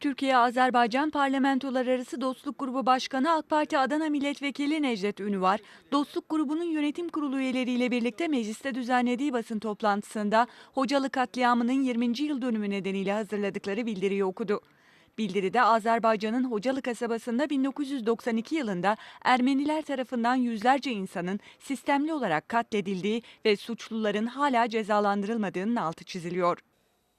Türkiye-Azerbaycan Parlamentolar Arası Dostluk Grubu Başkanı AK Parti Adana Milletvekili Necdet Ünüvar, Dostluk Grubu'nun yönetim kurulu üyeleriyle birlikte mecliste düzenlediği basın toplantısında Hocalı katliamının 20. yıl dönümü nedeniyle hazırladıkları bildiriyi okudu. Bildiride Azerbaycan'ın Hocalı kasabasında 1992 yılında Ermeniler tarafından yüzlerce insanın sistemli olarak katledildiği ve suçluların hala cezalandırılmadığının altı çiziliyor.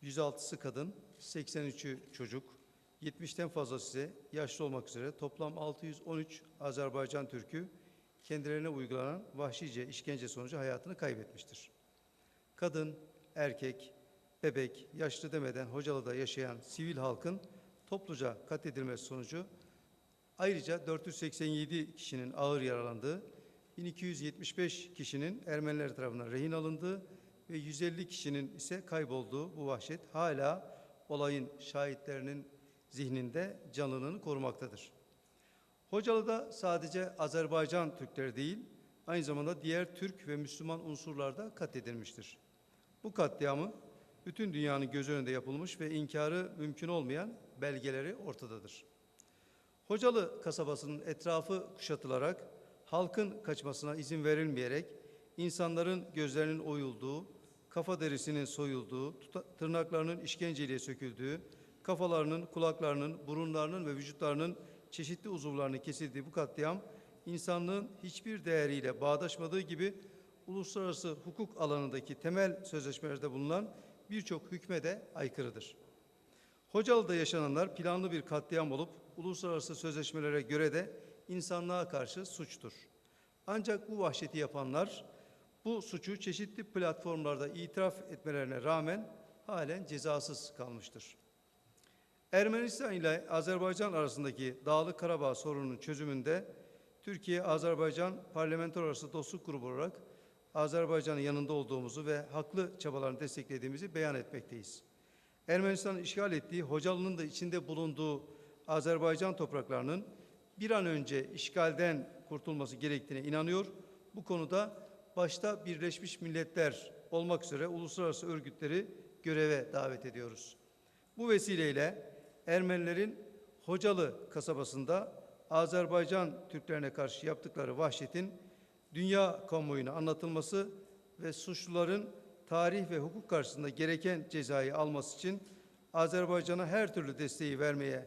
106'sı kadın, 83'ü çocuk, 70'ten fazlası ise yaşlı olmak üzere toplam 613 Azerbaycan Türk'ü kendilerine uygulanan vahşice işkence sonucu hayatını kaybetmiştir. Kadın, erkek, bebek, yaşlı demeden Hocalı'da yaşayan sivil halkın topluca katledilmesi sonucu ayrıca 487 kişinin ağır yaralandığı, 1275 kişinin Ermeniler tarafından rehin alındığı ve 150 kişinin ise kaybolduğu bu vahşet hala olayın şahitlerinin zihninde canlılığını korumaktadır. Hocalı'da sadece Azerbaycan Türkleri değil, aynı zamanda diğer Türk ve Müslüman unsurlar da katledilmiştir. Bu katliamı bütün dünyanın göz önünde yapılmış ve inkarı mümkün olmayan belgeleri ortadadır. Hocalı kasabasının etrafı kuşatılarak halkın kaçmasına izin verilmeyerek insanların gözlerinin oyulduğu, kafa derisinin soyulduğu, tırnaklarının işkenceyle söküldüğü, kafalarının, kulaklarının, burunlarının ve vücutlarının çeşitli uzuvlarının kesildiği bu katliam insanlığın hiçbir değeriyle bağdaşmadığı gibi uluslararası hukuk alanındaki temel sözleşmelerde bulunan birçok hükme de aykırıdır. Hocalı'da yaşananlar planlı bir katliam olup uluslararası sözleşmelere göre de insanlığa karşı suçtur. Ancak bu vahşeti yapanlar bu suçu çeşitli platformlarda itiraf etmelerine rağmen halen cezasız kalmıştır. Ermenistan ile Azerbaycan arasındaki Dağlık Karabağ sorununun çözümünde Türkiye-Azerbaycan Parlamenter Arası Dostluk Grubu olarak Azerbaycan'ın yanında olduğumuzu ve haklı çabalarını desteklediğimizi beyan etmekteyiz. Ermenistan'ın işgal ettiği, Hocalı'nın da içinde bulunduğu Azerbaycan topraklarının bir an önce işgalden kurtulması gerektiğine inanıyor. Bu konuda başta Birleşmiş Milletler olmak üzere uluslararası örgütleri göreve davet ediyoruz. Bu vesileyle Ermenilerin Hocalı kasabasında Azerbaycan Türklerine karşı yaptıkları vahşetin dünya kamuoyuna anlatılması ve suçluların tarih ve hukuk karşısında gereken cezayı alması için Azerbaycan'a her türlü desteği vermeye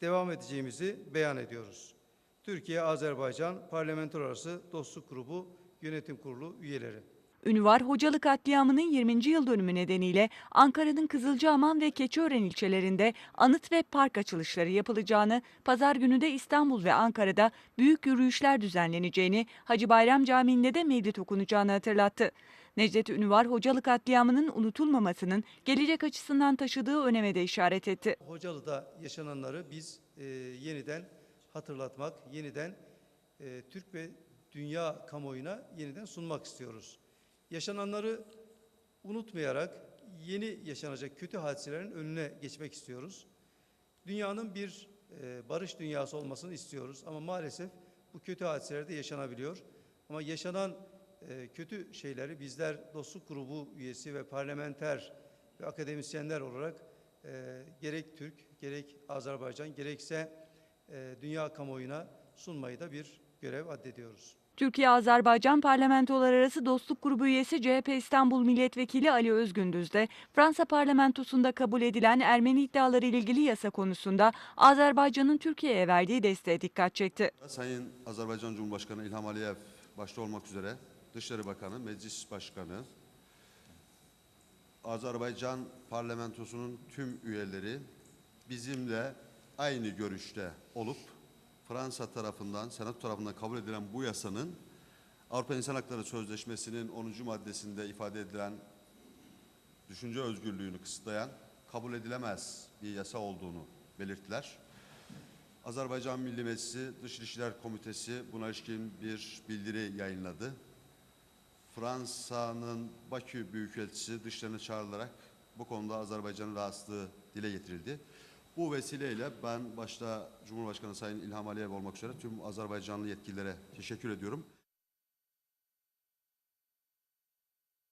devam edeceğimizi beyan ediyoruz. Türkiye-Azerbaycan Parlamenter Arası Dostluk Grubu Yönetim Kurulu üyeleri. Ünvar, Hocalı katliamının 20. yıl dönümü nedeniyle Ankara'nın Kızılcahamam ve Keçiören ilçelerinde anıt ve park açılışları yapılacağını, pazar günü de İstanbul ve Ankara'da büyük yürüyüşler düzenleneceğini, Hacı Bayram Camii'nde de mevlid okunacağını hatırlattı. Necdet Ünvar, Hocalı katliamının unutulmamasının gelecek açısından taşıdığı öneme de işaret etti. Hocalı'da yaşananları biz e, yeniden hatırlatmak, yeniden e, Türk ve dünya kamuoyuna yeniden sunmak istiyoruz. Yaşananları unutmayarak yeni yaşanacak kötü hadiselerin önüne geçmek istiyoruz. Dünyanın bir e, barış dünyası olmasını istiyoruz ama maalesef bu kötü hadiseler de yaşanabiliyor. Ama yaşanan e, kötü şeyleri bizler dostluk grubu üyesi ve parlamenter ve akademisyenler olarak e, gerek Türk, gerek Azerbaycan, gerekse e, dünya kamuoyuna sunmayı da bir görev addediyoruz. Türkiye-Azerbaycan Parlamentolar Arası Dostluk Grubu üyesi CHP İstanbul Milletvekili Ali Özgündüz de Fransa parlamentosunda kabul edilen Ermeni iddiaları ilgili yasa konusunda Azerbaycan'ın Türkiye'ye verdiği desteğe dikkat çekti. Sayın Azerbaycan Cumhurbaşkanı İlham Aliyev başta olmak üzere Dışişleri Bakanı, Meclis Başkanı, Azerbaycan parlamentosunun tüm üyeleri bizimle aynı görüşte olup Fransa tarafından, Senato tarafından kabul edilen bu yasanın Avrupa İnsan Hakları Sözleşmesi'nin 10. maddesinde ifade edilen düşünce özgürlüğünü kısıtlayan kabul edilemez bir yasa olduğunu belirttiler. Azerbaycan Milli Meclisi Dış İlişkiler Komitesi buna ilişkin bir bildiri yayınladı. Fransa'nın Bakü Büyükelçisi dışlarına çağrılarak bu konuda Azerbaycan'ın rahatsızlığı dile getirildi. Bu vesileyle ben başta Cumhurbaşkanı Sayın İlham Aliyev olmak üzere tüm Azerbaycanlı yetkililere teşekkür ediyorum.